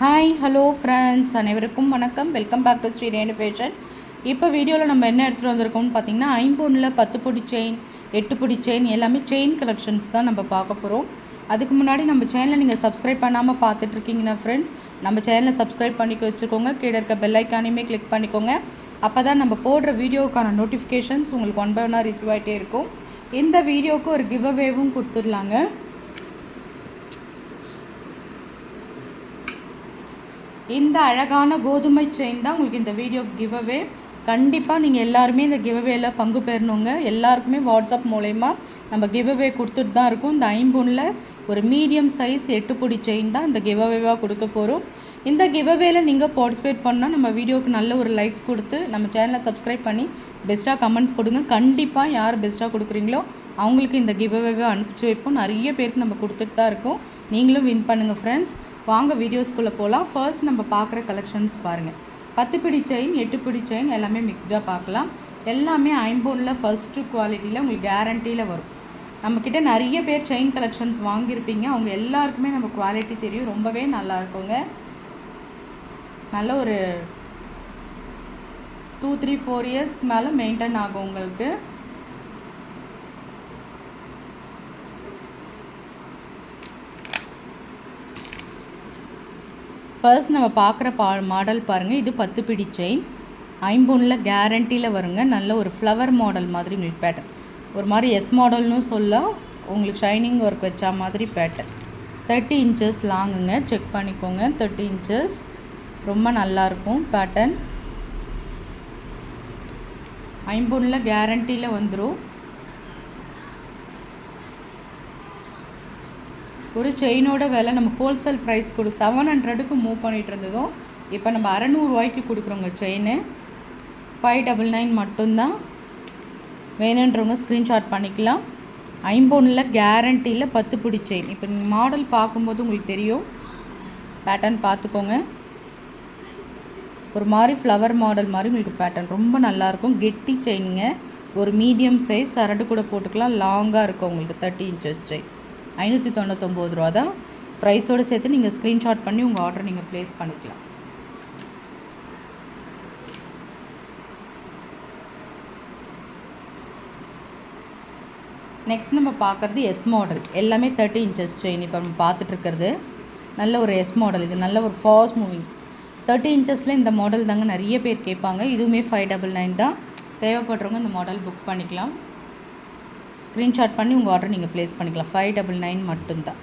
Hi hello friends அனைவருக்கும் வணக்கம். Welcome back to Sri Renu fashion இப்போ வீடியோவில் நம்ம என்ன எடுத்துகிட்டு வந்திருக்கோம்னு பார்த்தீங்கன்னா ஐம்பொன்னில் பத்து பொடி செயின் எட்டு பொடி செயின் எல்லாமே செயின் கலெக்ஷன்ஸ் தான் நம்ம பார்க்க போகிறோம் அதுக்கு முன்னாடி நம்ம சேனலை நீங்கள் சப்ஸ்கிரைப் பண்ணாமல் பார்த்துட்ருக்கீங்கன்னா ஃப்ரெண்ட்ஸ் நம்ம சேனலை சப்ஸ்கிரைப் பண்ணிக்க வச்சுக்கோங்க. கீழே இருக்க பெல்லைக்கானையுமே கிளிக் பண்ணிக்கோங்க. அப்போ தான் நம்ம போடுற வீடியோக்கான நோட்டிஃபிகேஷன்ஸ் உங்களுக்கு ஒன் பை ஒன்னாக ரிசீவ் ஆகிட்டே இருக்கும். இந்த வீடியோவுக்கு ஒரு கிவ் அவேவும் கொடுத்துடலாங்க. இந்த அழகான கோதுமை செயின் தான் உங்களுக்கு இந்த வீடியோ கிவ்அவே கண்டிப்பாக நீங்கள் எல்லாருமே இந்த கிவ்அவேல பங்கு பெறணுங்க. எல்லாருக்குமே வாட்ஸ்அப் மூலயமா நம்ம கிவ்அவே கொடுத்துட்டு தான் இருக்கும். இந்த ஐம்பொன்னில் ஒரு மீடியம் சைஸ் எட்டு பொடி செயின் தான் இந்த கிவ்அவேவாக கொடுக்க போகிறோம் இந்த கிவ்அவேல நீங்கள் பார்ட்டிசிபேட் பண்ணால் நம்ம வீடியோவுக்கு நல்ல ஒரு லைக்ஸ் கொடுத்து நம்ம சேனலை சப்ஸ்கிரைப் பண்ணி பெஸ்ட்டாக கமெண்ட்ஸ் கொடுங்க. கண்டிப்பாக யார் பெஸ்ட்டாக கொடுக்குறீங்களோ அவங்களுக்கு இந்த கிவ்அவேவை அனுப்பிச்சி வைப்போம். நிறைய பேருக்கு நம்ம கொடுத்துட்டு தான் இருக்கோம். நீங்களும் வின் பண்ணுங்கள் ஃப்ரெண்ட்ஸ் வாங்க வீடியோஸ்குள்ளே போகலாம் ஃபர்ஸ்ட் நம்ம பார்க்குற கலெக்ஷன்ஸ் பாருங்கள் பத்து பிடி செயின் எட்டு பிடி செயின் எல்லாமே மிக்ஸ்டாக பார்க்கலாம். எல்லாமே ஐம்போனில் ஃபஸ்ட்டு குவாலிட்டியில் உங்களுக்கு கேரண்டியில் வரும். நம்மக்கிட்ட நிறைய பேர் செயின் கலெக்ஷன்ஸ் வாங்கியிருப்பீங்க. அவங்க எல்லாருக்குமே நம்ம குவாலிட்டி தெரியும். ரொம்பவே நல்லா இருக்குங்க. நல்ல ஒரு டூ த்ரீ ஃபோர் இயர்ஸ்க்கு மேலே மெயின்டைன் ஆகும் உங்களுக்கு. ஃபர்ஸ்ட் நம்ம பார்க்குற பா மாடல் பாருங்கள் இது பத்து பிடி செயின் ஐம்பொன்னில் கேரண்டியில் வருங்க. நல்ல ஒரு ஃப்ளவர் மாடல் மாதிரி உங்களுக்கு பேட்டர்ன் ஒரு மாதிரி எஸ் மாடல்னு சொல்லலாம் உங்களுக்கு ஷைனிங் ஒர்க் வச்சா மாதிரி பேட்டர்ன் தேர்ட்டி இன்ச்சஸ் லாங்குங்க செக் பண்ணிக்கோங்க. தேர்ட்டி இன்ச்சஸ் ரொம்ப நல்லாயிருக்கும் பேட்டர்ன் ஐம்பொன்னில் கேரண்டியில் வந்துடும் ஒரு செயினோட விலை நம்ம ஹோல்சேல் ப்ரைஸ் கொடு. செவன் ஹண்ட்ரடுக்கு மூவ் பண்ணிகிட்டு இருந்ததும் இப்போ நம்ம அறநூறுவாய்க்கு கொடுக்குறோங்க செயின் ஃபைவ் டபுள் நைன் மட்டும்தான். வேணுன்றவங்க ஸ்க்ரீன்ஷாட் பண்ணிக்கலாம். ஐம்பொன்னில் கேரண்டியில் பத்து பிடி செயின் இப்போ நீங்கள் மாடல் பார்க்கும்போது உங்களுக்கு தெரியும். பேட்டர்ன் பார்த்துக்கோங்க. ஒரு மாதிரி ஃப்ளவர் மாடல் மாதிரி உங்களுக்கு பேட்டர்ன் ரொம்ப நல்லாயிருக்கும் கெட்டி செயினுங்க ஒரு மீடியம் சைஸ் சரடு கூட போட்டுக்கலாம். லாங்காக இருக்கும் உங்களுக்கு தேர்ட்டி இன்ச்சஸ் செயின் ஐநூற்றி தொண்ணூத்தொம்பது ரூபா தான் ப்ரைஸோடு சேர்த்து நீங்கள் ஸ்க்ரீன்ஷாட் பண்ணி உங்கள் ஆர்டர் நீங்கள் ப்ளேஸ் பண்ணிக்கலாம். நெக்ஸ்ட் நம்ம பார்க்குறது எஸ் மாடல் எல்லாமே தேர்ட்டி இன்ச்சஸ் செயின் இப்போ நம்ம பார்த்துட்ருக்கிறது நல்ல ஒரு எஸ் மாடல் இது நல்ல ஒரு ஃபாஸ்ட் மூவிங் தேர்ட்டி இன்ச்சஸில் இந்த மாடல் தாங்க நிறைய பேர் கேட்பாங்க. இதுவுமே ஃபைவ் டபுள் நைன் தான். தேவைப்படுறவங்க இந்த மாடல் புக் பண்ணிக்கலாம். ஸ்க்ரீன்ஷாட் பண்ணி உங்கள் ஆர்டர் நீங்கள் ப்ளேஸ் பண்ணிக்கலாம். ஃபைவ் டபுள் நைன் மட்டும்தான்.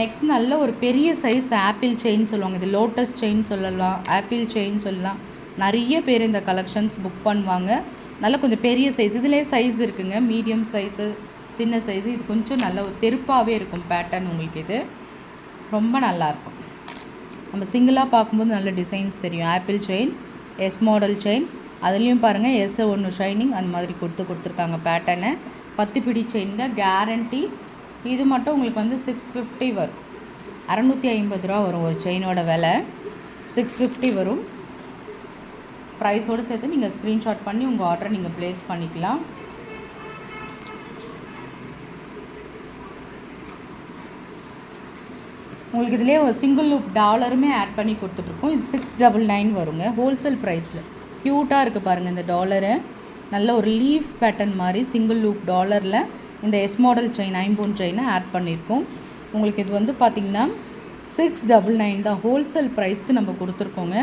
நெக்ஸ்ட் நல்ல ஒரு பெரிய சைஸ் ஆப்பிள் செயின் சொல்லுவாங்க. இது லோட்டஸ் செயின் சொல்லலாம். ஆப்பிள் செயின் சொல்லலாம். நிறைய பேர் இந்த கலெக்ஷன்ஸ் புக் பண்ணுவாங்க. நல்ல கொஞ்சம் பெரிய சைஸ் இதிலே சைஸ் இருக்குங்க. மீடியம் சைஸு சின்ன சைஸு இது கொஞ்சம் நல்ல ஒரு தெருப்பாகவே இருக்கும் பேட்டர்ன் உங்களுக்கு இது. ரொம்ப நல்லாயிருக்கும் நம்ம சிங்கிளாக பார்க்கும்போது நல்ல டிசைன்ஸ் தெரியும். Apple chain S model chain அதுலேயும் பாருங்கள் எஸ் ஒன்று ஷைனிங் அந்த மாதிரி கொடுத்து கொடுத்துருக்காங்க பேட்டர்னு பத்து பிடி செயின்ங்க கேரண்டி இது மட்டும் உங்களுக்கு வந்து சிக்ஸ் ஃபிஃப்டி வரும். அறநூற்றி ஐம்பது ரூபா வரும் ஒரு செயினோட விலை. சிக்ஸ் ஃபிஃப்டி வரும். ப்ரைஸோடு சேர்த்து நீங்கள் ஸ்க்ரீன்ஷாட் பண்ணி உங்கள் ஆர்டரை நீங்கள் ப்ளேஸ் பண்ணிக்கலாம். உங்களுக்கு இதிலே ஒரு சிங்கிள் லூப் டாலருமே ஆட் பண்ணி கொடுத்துட்ருக்கோம் இது சிக்ஸ் டபுள் நைன் வருங்க ஹோல்சேல் ப்ரைஸில் க்யூட்டாக இருக்குது பாருங்கள் இந்த டாலரு நல்ல ஒரு லீஃப் பேட்டர்ன் மாதிரி சிங்கிள் லூப் டாலரில் இந்த எஸ் மாடல் செயின் ஐம்போன் செயினை ஆட் பண்ணியிருக்கோம் உங்களுக்கு இது வந்து பார்த்திங்கன்னா சிக்ஸ் டபுள் நைன் தான். ஹோல்சேல் ப்ரைஸ்க்கு நம்ம கொடுத்துருக்கோங்க.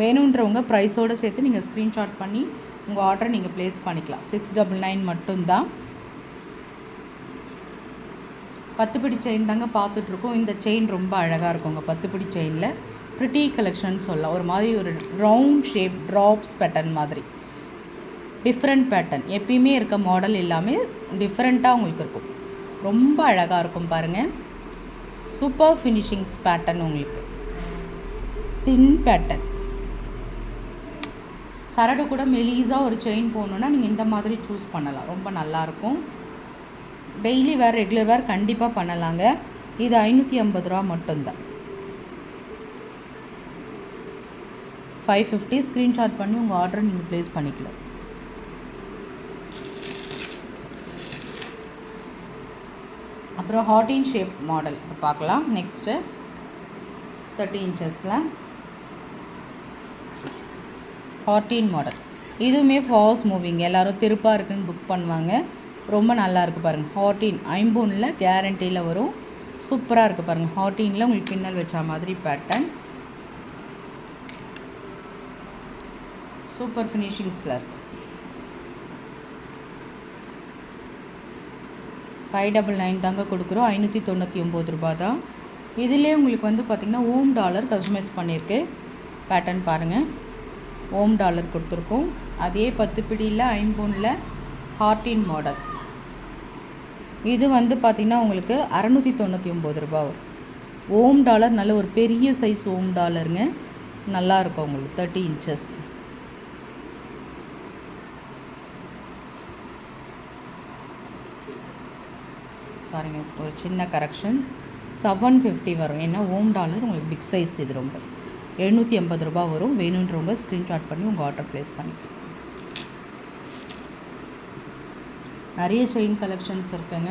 வேணுன்றவங்க ப்ரைஸோடு சேர்த்து நீங்கள் ஸ்க்ரீன்ஷாட் பண்ணி உங்கள் ஆர்டரை நீங்கள் ப்ளேஸ் பண்ணிக்கலாம். சிக்ஸ் டபுள் நைன் மட்டும்தான். பத்து பிடி செயின் தாங்க பார்த்துட்ருக்கோம் இந்த செயின் ரொம்ப அழகாக இருக்குங்க பத்து பிடி செயினில் ப்ரிட்டி கலெக்ஷன் சொல்லலாம் ஒரு மாதிரி ஒரு ரவுண்ட் ஷேப் ட்ராப்ஸ் பேட்டர்ன் மாதிரி. டிஃப்ரெண்ட் பேட்டர்ன் எப்பயுமே இருக்க மாடல் எல்லாமே டிஃப்ரெண்ட்டாக உங்களுக்கு இருக்கும். ரொம்ப அழகாக இருக்கும் பாருங்கள் சூப்பர் ஃபினிஷிங்ஸ் பேட்டர்ன் உங்களுக்கு. தின் பேட்டர்ன் சரடு கூட மெலீஸாக ஒரு செயின் போகணுன்னா நீங்கள் இந்த மாதிரி சூஸ் பண்ணலாம். ரொம்ப நல்லாயிருக்கும் டெய்லி வேர் ரெகுலர் வேர் கண்டிப்பாக பண்ணலாங்க. இது ஐநூற்றி ஐம்பது ரூபா மட்டும்தான். ஃபைவ் ஃபிஃப்டி ஸ்க்ரீன்ஷாட் பண்ணி உங்கள் ஆர்டரை நீங்கள் ப்ளேஸ் பண்ணிக்கலாம். அப்புறம் ஹார்டின் ஷேப் மாடல் பார்க்கலாம். நெக்ஸ்ட்டு தேர்ட்டி இன்ச்சஸில் ஹார்டின் மாடல் இதுவுமே ஃபாஸ்ட் மூவிங் எல்லோரும் திருப்பாக இருக்குன்னு புக் பண்ணுவாங்க. ரொம்ப நல்லா இருக்குது பாருங்கள் ஹார்டின் ஐம்பூனில் கேரண்டியில் வரும். சூப்பராக இருக்குது பாருங்கள் ஹார்டினில் உங்களுக்கு பின்னல் வச்ச மாதிரி பேட்டர்ன் சூப்பர் ஃபினிஷிங்ஸில் இருக்கும் ஃபைவ் டபுள் நைன் தாங்க கொடுக்குறோம். ஐநூற்றி தொண்ணூற்றி ஒம்பது ரூபா தான். இதுலேயே உங்களுக்கு வந்து பார்த்திங்கன்னா ஓம் டாலர் கஸ்டமைஸ் பண்ணியிருக்கு. பேட்டர்ன் பாருங்கள் ஓம் டாலர் கொடுத்துருக்கோம். அதே பத்து பிடியில் ஐம்பொனில் ஹார்டின் மாடல் இது வந்து பார்த்திங்கன்னா உங்களுக்கு அறநூற்றி தொண்ணூற்றி ஒம்பது ரூபா வரும். ஓம் டாலர் நல்ல ஒரு பெரிய சைஸ் ஓம் டாலருங்க. நல்லாயிருக்கும் உங்களுக்கு தேர்ட்டி இன்ச்சஸ் சாரிங்க ஒரு சின்ன கரெக்ஷன் செவன் ஃபிஃப்டி வரும். ஏன்னா ஓம் டாலர் உங்களுக்கு பிக் சைஸ் இது ரொம்ப. எழுநூற்றி எண்பது ரூபா வரும். வேணுன்றவங்க ஸ்க்ரீன்ஷாட் பண்ணி உங்கள் ஆர்டர் ப்ளேஸ் பண்ணிக்கலாம். நிறைய செயின் கலெக்ஷன்ஸ் இருக்குங்க.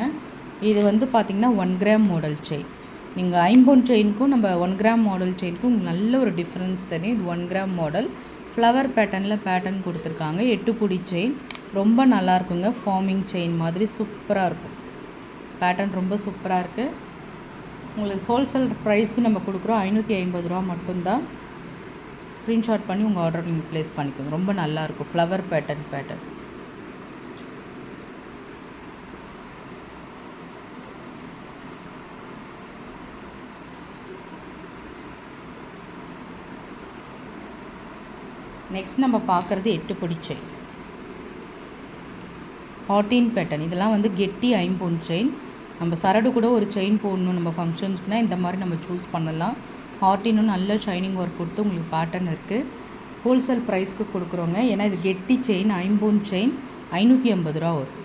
இது வந்து பார்த்திங்கன்னா ஒன் கிராம் மாடல் செயின் நீங்கள் ஐம்பொன் செயினுக்கும் நம்ம ஒன் கிராம் மாடல் செயினுக்கும் நல்ல ஒரு டிஃப்ரென்ஸ் தெரியும் இது ஒன் கிராம் மாடல் ஃப்ளவர் பேட்டர்னில் பேட்டர்ன் கொடுத்துருக்காங்க. எட்டு பிடி செயின் ரொம்ப நல்லா இருக்குங்க. ஃபார்மிங் செயின் மாதிரி சூப்பராக இருக்கும். பேட்டர்ன் ரொம்ப சூப்பராக இருக்குது உங்களுக்கு ஹோல்சேல் ப்ரைஸ்க்கு நம்ம கொடுக்குறோம் ஐநூற்றி ஐம்பது ரூபா மட்டும்தான். ஸ்க்ரீன்ஷாட் பண்ணி உங்கள் ஆர்டர் நீங்கள் ப்ளேஸ் பண்ணிக்கோங்க. ரொம்ப நல்லாயிருக்கும் ஃப்ளவர் பேட்டர்ன் பேட்டர்ன் நெக்ஸ்ட் நம்ம பார்க்குறது எட்டு பொடி செயின் ஹார்டின் பேட்டர்ன் இதெல்லாம் வந்து கெட்டி ஐம்பொன் செயின் நம்ம சரடு கூட ஒரு செயின் போடணும் நம்ம ஃபங்க்ஷன்ஸ்க்குனா இந்த மாதிரி நம்ம சூஸ் பண்ணலாம். ஹார்டினும் நல்ல ஷைனிங் ஒர்க் கொடுத்து உங்களுக்கு பேட்டர்ன் இருக்குது ஹோல்சேல் ப்ரைஸ்க்கு கொடுக்குறோங்க. ஏன்னா இது கெட்டி செயின் ஐம்போன் செயின் ஐநூற்றி ஐம்பது ரூபா வரும்.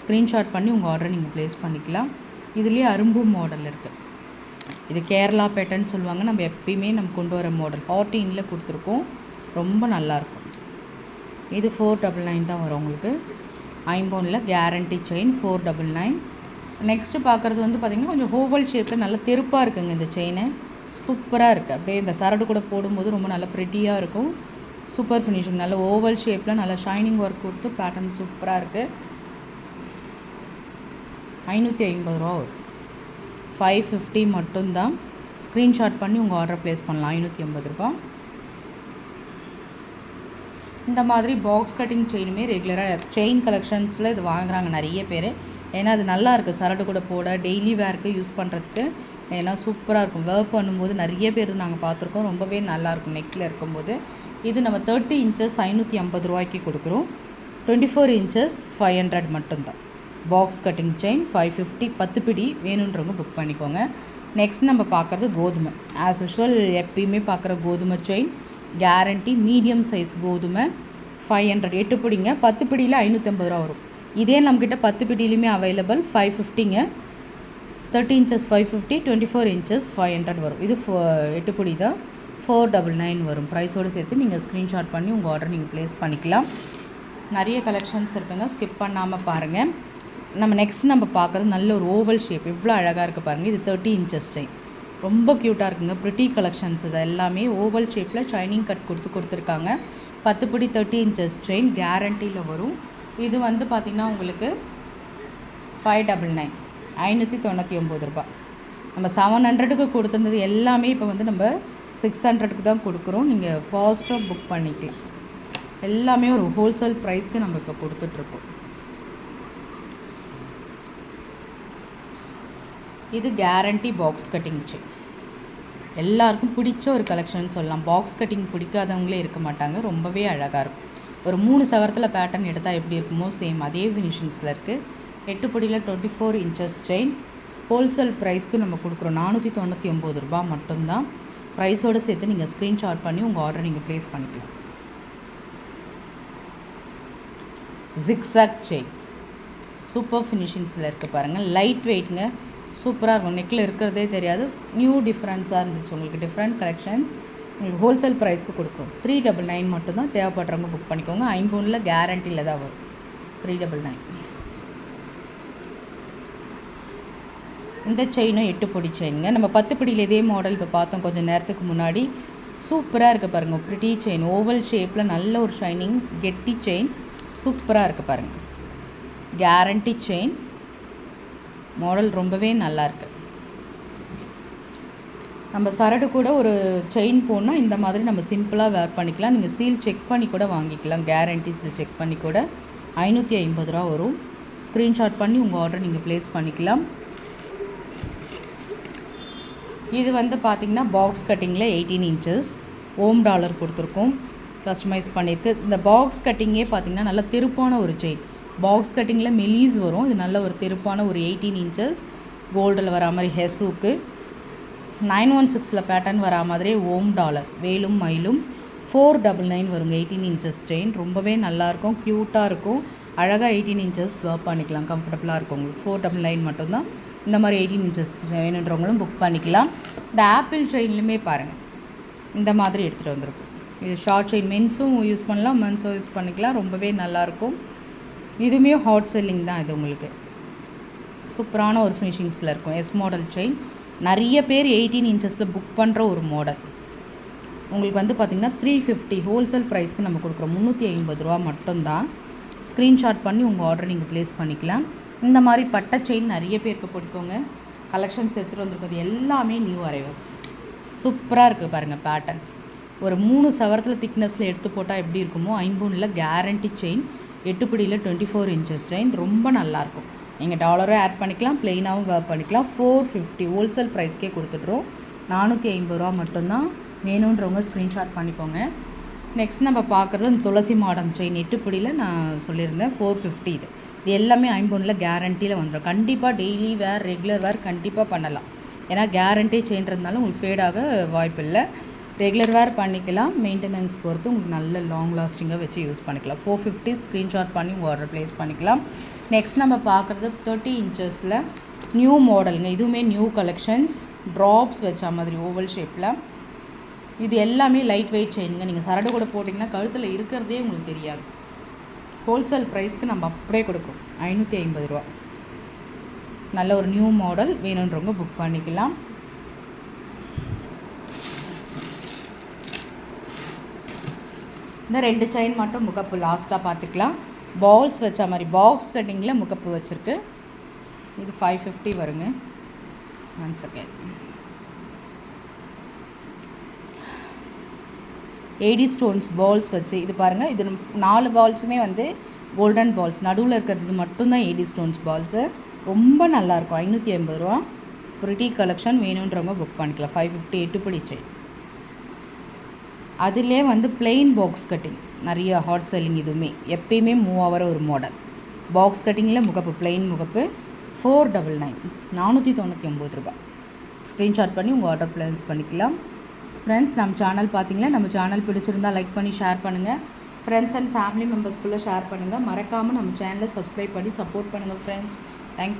ஸ்க்ரீன்ஷாட் பண்ணி உங்கள் ஆர்டரை நீங்கள் ப்ளேஸ் பண்ணிக்கலாம். இதுலேயே அரும்பு மாடல் இருக்குது இது கேரளா பேட்டர்ன் சொல்லுவாங்க. நம்ம எப்பயுமே நம்ம கொண்டு வர மாடல் ஹார்டினில் கொடுத்துருக்கோம். ரொம்ப நல்லாயிருக்கும் இது ஃபோர் டபுள் நைன் தான் வரும் உங்களுக்கு. ஐம்போனில் guarantee chain four double nine next பார்க்குறது வந்து பார்த்திங்கன்னா கொஞ்சம் ஹோவல் ஷேப்பில் நல்லா தெருப்பாக இருக்குங்க இந்த செயின் சூப்பராக இருக்குது அப்படியே இந்த சரடு கூட போடும்போது ரொம்ப நல்லா ப்ரெட்டியாக இருக்கும். சூப்பர் ஃபினிஷிங் நல்ல ஓவல் ஷேப்பில் நல்லா ஷைனிங் ஒர்க் கொடுத்து பேட்டர்ன் சூப்பராக இருக்குது ஐநூற்றி ஐம்பது ரூபா வரும். ஃபைவ் ஃபிஃப்டி மட்டும்தான். ஸ்க்ரீன்ஷாட் பண்ணி உங்கள் ஆர்டர் ப்ளேஸ் பண்ணலாம். ஐநூற்றி ஐம்பது ரூபா. இந்த மாதிரி பாக்ஸ் கட்டிங் செயினுமே ரெகுலராக செயின் கலெக்ஷன்ஸில் இது வாங்குகிறாங்க நிறைய பேர். ஏன்னா அது நல்லா இருக்குது சரடு கூட போட டெய்லி வேர்க்கு யூஸ் பண்ணுறதுக்கு ஏன்னா சூப்பராக இருக்கும். ஒர்க் பண்ணும்போது நிறைய பேர் நாங்கள் பார்த்துருக்கோம். ரொம்பவே நல்லாயிருக்கும் நெக்கில் இருக்கும்போது. இது நம்ம தேர்ட்டி இன்ச்சஸ் ஐநூற்றி ஐம்பது ரூபாய்க்கு கொடுக்குறோம். Twenty four inches five hundred மட்டும்தான். Box cutting chain five fifty பத்து பிடி வேணுன்றவங்க புக் பண்ணிக்கோங்க. நெக்ஸ்ட் நம்ம பார்க்குறது கோதுமை. ஆஸ் யூஷுவல் எப்பயுமே பார்க்குற கோதுமை செயின் கேரண்டி மீடியம் சைஸ் கோதுமை. ஃபைவ் ஹண்ட்ரட் எட்டு பிடிங்க. பத்து பிடியில் ஐநூற்றம்பது ரூபா வரும். இதே நம்மக்கிட்ட பத்து பிடியிலுமே available five ஃபிஃப்டிங்க thirty inches five fifty twenty four inches five hundred வரும். இது ஃபோ எட்டு பிடி தான். ஃபோர் டபுள் நைன் வரும். ப்ரைஸோடு சேர்த்து நீங்கள் ஸ்க்ரீன்ஷாட் பண்ணி உங்கள் ஆர்டர் நீங்கள் ப்ளேஸ் பண்ணிக்கலாம். நிறைய கலெக்ஷன்ஸ் இருக்குங்க. ஸ்கிப் பண்ணாமல் பாருங்கள் நம்ம நெக்ஸ்ட் நம்ம பார்க்குறது நல்ல ஒரு ஓவல் ஷேப் எவ்வளோ அழகாக இருக்குது பாருங்கள் இது தேர்ட்டி இன்ச்சஸ் செயின் ரொம்ப க்யூட்டாக இருக்குங்க. ப்ரிட்டி கலெக்ஷன்ஸ் இது எல்லாமே ஓவல் ஷேப்பில் ஷைனிங் கட் கொடுத்து கொடுத்துருக்காங்க. பத்து பிடி தேர்ட்டி இன்ச்சஸ் செயின் கேரண்டியில் வரும். இது வந்து பார்த்திங்கன்னா உங்களுக்கு ஃபைவ் டபுள் நைன் ஐநூற்றி தொண்ணூற்றி ஒம்பது ரூபா நம்ம செவன் ஹண்ட்ரடுக்கு கொடுத்துருந்தது எல்லாமே இப்போ வந்து நம்ம சிக்ஸ் ஹண்ட்ரடுக்கு தான் கொடுக்குறோம். நீங்கள் ஃபாஸ்ட்டாக புக் பண்ணிக்கலாம். எல்லாமே ஒரு ஹோல்சேல் ப்ரைஸ்க்கு நம்ம இப்போ கொடுத்துட்ருக்கோம். இது கேரண்டி பாக்ஸ் கட்டிங் செக் எல்லாருக்கும் பிடிச்ச ஒரு கலெக்ஷன் சொல்லலாம். பாக்ஸ் கட்டிங் பிடிக்காதவங்களே இருக்க மாட்டாங்க. ரொம்பவே அழகாக இருக்கும். ஒரு மூணு சவரத்தில் பேட்டர்ன் எடுத்தால் எப்படி இருக்குமோ சேம் அதே ஃபினிஷிங்ஸில் இருக்குது எட்டு பொடியில் twenty four inches chain wholesale ப்ரைஸ்க்கு நம்ம கொடுக்குறோம். நானூற்றி தொண்ணூற்றி ஒம்பது ரூபா மட்டும்தான். ப்ரைஸோடு சேர்த்து நீங்கள் ஸ்க்ரீன்ஷாட் பண்ணி உங்கள் ஆர்டர் நீங்கள் ப்ளேஸ் பண்ணிக்கலாம். ஜிக்ஸாக் செயின் சூப்பர் ஃபினிஷிங்ஸில் இருக்குது பாருங்கள் லைட் வெயிட்டுங்க சூப்பராக இருக்கும். நெக்கில் இருக்கிறதே தெரியாது. நியூ டிஃப்ரென்ஸாக இருந்துச்சு. உங்களுக்கு டிஃப்ரெண்ட் கலெக்ஷன்ஸ் ஹோல்சேல் ப்ரைஸ்க்கு கொடுக்கும். த்ரீ டபுள் நைன் மட்டும்தான் தேவைப்படுறவங்க புக் பண்ணிக்கோங்க. ஐம்பூனில் கேரண்டியில் தான் வரும். த்ரீ டபுள் நைன் இந்த செயினும் எட்டு பொடி செயினுங்க நம்ம பத்து பிடியில் இதே மாடல் இப்போ பார்த்தோம். கொஞ்சம் நேரத்துக்கு முன்னாடி. சூப்பராக இருக்குது பாருங்கள் ப்ரிட்டி செயின் ஓவல் ஷேப்பில் நல்ல ஒரு ஷைனிங் கெட்டி செயின் சூப்பராக இருக்குது பாருங்கள் கேரண்டி செயின் மாடல் ரொம்பவே நல்லாயிருக்கு நம்ம சரடு கூட ஒரு செயின் போடணும் இந்த மாதிரி நம்ம சிம்பிளாக வேர் பண்ணிக்கலாம். நீங்கள் சீல் செக் பண்ணி கூட வாங்கிக்கலாம். கேரண்டி சீல் செக் பண்ணி கூட. ஐநூற்றி ஐம்பது ரூபா வரும். ஸ்க்ரீன்ஷாட் பண்ணி உங்கள் ஆர்டர் நீங்கள் ப்ளேஸ் பண்ணிக்கலாம். இது வந்து பார்த்திங்கன்னா பாக்ஸ் கட்டிங்கில் எயிட்டீன் இன்ச்சஸ் ஓம் டாலர் கொடுத்துருக்கோம். கஸ்டமைஸ் பண்ணியிருக்கு. இந்த பாக்ஸ் கட்டிங்கே பார்த்திங்கன்னா நல்ல திருப்பான ஒரு செயின் பாக்ஸ் கட்டிங்கில் மெலீஸ் வரும். இது நல்ல ஒரு திருப்பான ஒரு எயிட்டீன் இன்ச்சஸ் கோல்டில் வரா மாதிரி ஹெசூக்கு நைன் ஒன் சிக்ஸில் பேட்டர்ன் வரா மாதிரி ஓம் டாலர் வேலும் மயிலும் ஃபோர் டபுள் நைன் வருங்க எயிட்டீன் இன்ச்சஸ் செயின் ரொம்பவே நல்லாயிருக்கும் க்யூட்டாக இருக்கும். அழகாக எயிட்டீன் இன்ச்சஸ் ஒர்க் பண்ணிக்கலாம் கம்ஃபர்டபுளாக இருக்கும் உங்களுக்கு. ஃபோர் டபுள் நைன் மட்டும்தான். இந்த மாதிரி எயிட்டீன் இன்ச்சஸ் வேணுன்றவங்களும் புக் பண்ணிக்கலாம். இந்த ஆப்பிள் செயின்லையுமே பாருங்கள் இந்த மாதிரி எடுத்துகிட்டு வந்திருக்கும். இது ஷார்ட் செயின் மென்ஸும் யூஸ் பண்ணலாம் மென்ஸும் யூஸ் பண்ணிக்கலாம். ரொம்பவே நல்லாயிருக்கும் இதுவுமே ஹாட் செல்லிங் தான் இது உங்களுக்கு. சூப்பரான ஒரு ஃபினிஷிங்ஸில் இருக்கும். எஸ் மாடல் செயின் நிறைய பேர் எயிட்டீன் இன்ச்சஸில் புக் பண்ணுற ஒரு மாடல் உங்களுக்கு வந்து பார்த்திங்கன்னா த்ரீ ஃபிஃப்டி ஹோல்சேல் ப்ரைஸ்க்கு நம்ம கொடுக்குறோம். முந்நூற்றி ஐம்பது ரூபா மட்டும்தான். ஸ்க்ரீன்ஷாட் பண்ணி உங்கள் ஆர்டர் நீங்கள் ப்ளேஸ் பண்ணிக்கலாம். இந்த மாதிரி பட்டை செயின் நிறைய பேருக்கு பிடிக்குங்க. கலெக்ஷன்ஸ் எடுத்துகிட்டு வந்திருக்கிறது எல்லாமே நியூ அரைவல்ஸ் சூப்பராக இருக்குது பாருங்கள் பேட்டர்ன் ஒரு மூணு சவரத்தில் திக்னஸில் எடுத்து போட்டால் எப்படி இருக்குமோ ஐம்பூனில் கேரண்டி செயின் எட்டுப்படியில் டுவெண்ட்டி ஃபோர் இன்ச்சஸ் செயின் ரொம்ப நல்லாயிருக்கும் நீங்கள் டாலரும் ஆட் பண்ணிக்கலாம் ப்ளெயினாகவும் வேர் பண்ணிக்கலாம். ஃபோர் ஃபிஃப்டி ஹோல்சேல் ப்ரைஸ்க்கே கொடுத்துட்றோம். நானூற்றி ஐம்பது ரூபா மட்டும்தான் வேணுன்றவங்க ஸ்க்ரீன்ஷாட் பண்ணிக்கோங்க. நெக்ஸ்ட் நம்ம பார்க்குறது இந்த துளசி மாடம் செயின் எட்டுப்படியில் நான் சொல்லியிருந்தேன். ஃபோர் ஃபிஃப்டி இது. இது எல்லாமே ஐம்பொன்னில் கேரண்டியில் வந்துடும். கண்டிப்பாக டெய்லி வேர் ரெகுலர் வேர் கண்டிப்பாக பண்ணலாம். ஏன்னா கேரண்டி செயின்றதுனால உங்களுக்கு ஃபேடாக வாய்ப்பு இல்லை ரெகுலர் வேர் பண்ணிக்கலாம். மெயின்டெனன்ஸ் பொறுத்து உங்களுக்கு நல்ல லாங் லாஸ்டிங்காக வச்சு யூஸ் பண்ணிக்கலாம். ஃபோர் ஃபிஃப்டி ஸ்க்ரீன்ஷாட் பண்ணி உங்கள் ஆர்டர் ப்ளேஸ் பண்ணிக்கலாம். நெக்ஸ்ட் நம்ம பார்க்குறது தேர்ட்டி இன்ச்சஸில் நியூ மாடலுங்க இதுவுமே நியூ கலெக்ஷன்ஸ் ட்ராப்ஸ் வச்ச மாதிரி ஓவல் ஷேப்பில் இது எல்லாமே லைட் வெயிட் செயினுங்க நீங்கள் சரடு கூட போட்டிங்கன்னா கழுத்தில் இருக்கிறதே உங்களுக்கு தெரியாது. ஹோல்சேல் ப்ரைஸ்க்கு நம்ம அப்படியே கொடுக்கும் ஐநூற்றி ஐம்பது ரூபா. நல்ல ஒரு நியூ மாடல் வேணுன்றவங்க புக் பண்ணிக்கலாம். இந்த ரெண்டு செயின் மட்டும் முகப்பு லாஸ்ட்டாக பார்த்துக்கலாம். பால்ஸ் வச்ச மாதிரி பாக்ஸ் கட்டிங்கில் முகப்பு வச்சுருக்கு. இது ஃபைவ் ஃபிஃப்டி வருங்க. One second AD stones balls வச்சு இது பாருங்கள் இது நாலு பால்ஸுமே வந்து கோல்டன் பால்ஸ் நடுவில் இருக்கிறது மட்டும்தான் ஏடி ஸ்டோன்ஸ் பால்ஸு ரொம்ப நல்லாயிருக்கும். ஐநூற்றி ஐம்பது ரூபா. ப்ரிட்டி கலெக்ஷன் வேணுன்றவங்க புக் பண்ணிக்கலாம். ஃபைவ் ஃபிஃப்டி எட்டு பிடிச்சி அதிலே வந்து பிளெயின் பாக்ஸ் கட்டிங் நிறைய ஹாட் செல்லிங் இதுவுமே. எப்பயுமே மூவ் ஆகிற ஒரு மாடல் பாக்ஸ் கட்டிங்கில் முகப்பு பிளெயின் முகப்பு ஃபோர் டபுள் நைன் நானூற்றி தொண்ணூற்றி ஒம்பது ரூபாய். ஸ்க்ரீன்ஷாட் பண்ணி உங்கள் ஆர்டர் ப்ளேஸ் பண்ணிக்கலாம். ஃப்ரெண்ட்ஸ் நம்ம சேனல் பார்த்தீங்களா? நம்ம சேனல் பிடிச்சிருந்தால் லைக் பண்ணி ஷேர் பண்ணுங்கள் ஃப்ரெண்ட்ஸ் அண்ட் ஃபேமிலி மெம்பர்ஸ்குள்ளே ஷேர் பண்ணுங்கள் மறக்காமல் நம்ம சேனலை சப்ஸ்கிரைப் பண்ணி சப்போர்ட் பண்ணுங்கள் ஃப்ரெண்ட்ஸ் தேங்க்